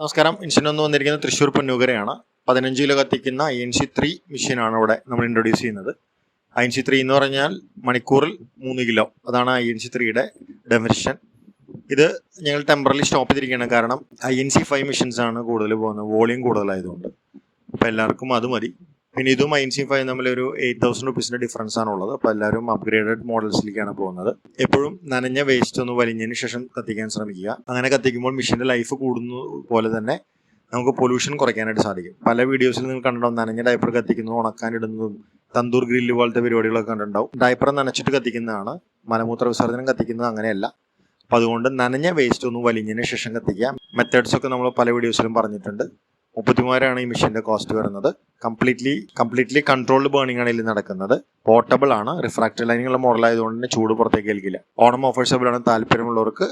നമസ്കാരം. മിഷൻ ഒന്ന് വന്നിരിക്കുന്നത് തൃശ്ശൂർ പൊന്നൂകരയാണ്. പതിനഞ്ച് കിലോ കത്തിക്കുന്ന ഐ എൻ സി ത്രീ മെഷീനാണ് ഇവിടെ നമ്മൾ ഇൻട്രൊഡ്യൂസ് ചെയ്യുന്നത്. ഐ എൻ സി ത്രീ എന്ന് പറഞ്ഞാൽ മണിക്കൂറിൽ മൂന്ന് കിലോ. അതാണ് ഐ എൻ സി ത്രീയുടെ ഡെമിഷൻ ഇത് ഞങ്ങൾ ടെമ്പറലി സ്റ്റോപ്പ് ചെയ്തിരിക്കുകയാണ്. കാരണം I N C five machines ആണ് കൂടുതൽ പോകുന്നത്. വോളിയം കൂടുതലായതുകൊണ്ട്. അപ്പോൾ എല്ലാവർക്കും അത് മതി. പിന്നെ ഇതും ഐ സി ഫൈവ് തമ്മിൽ ഒരു എയ്റ്റ് തൗസൻഡ് റുപ്പീസിന്റെ ഡിഫറൻസ് ഉള്ളത് അപ്പോൾ എല്ലാവരും അപ്ഗ്രേഡഡ് മോഡൽസിലേക്കാണ് പോകുന്നത്. എപ്പോഴും നനഞ്ഞ വേസ്റ്റ് ഒന്ന് വലിഞ്ഞതിന് ശേഷം കത്തിക്കാൻ ശ്രമിക്കുക. അങ്ങനെ കത്തിക്കുമ്പോൾ മെഷീന്റെ ലൈഫ് കൂടുന്ന പോലെ തന്നെ നമുക്ക് പൊല്യൂഷൻ കുറയ്ക്കാനായിട്ട് സാധിക്കും. പല വീഡിയോസിൽ നിങ്ങൾ കണ്ടിട്ടുണ്ടാവും. നനഞ്ഞ ഡയപ്പർ കത്തിക്കുന്നതും ഉണക്കാനിടുന്നതും തന്തൂർ ഗ്രില്ല് പോലത്തെ പരിപാടികളൊക്കെ കണ്ടിട്ടുണ്ടാവും. ഡയപ്പർ നനച്ചിട്ട് കത്തിക്കുന്നതാണ്. മലമൂത്ര വിസർജനം കത്തിക്കുന്നത് അങ്ങനെയല്ല. അപ്പം അതുകൊണ്ട് നനഞ്ഞ വേസ്റ്റ് ഒന്ന് വലിഞ്ഞതിന് ശേഷം കത്തിക്കുക. മെത്തേഡ്സ് ഒക്കെ നമ്മൾ പല വീഡിയോസിലും പറഞ്ഞിട്ടുണ്ട്. മുപ്പത്തിമൂവായിരമാണ് ഈ മെഷീന്റെ കോസ്റ്റ് വരുന്നത്. കംപ്ലീറ്റ്ലി കംപ്ലീറ്റ്ലി കൺട്രോൾഡ് ബേണിംഗ് ആണ് ഇതിൽ നടക്കുന്നത്. പോർട്ടബിൾ ആണ്. റിഫ്രാക്റ്റഡ് ലൈനിങ്ങുള്ള മോഡൽ ആയതുകൊണ്ട് തന്നെ ചൂട് പുറത്തേക്ക് ഏൽക്കില്ല. ഓണം ഓഫേഴ്സബിൾ ആണ് താല്പര്യമുള്ളവർക്ക്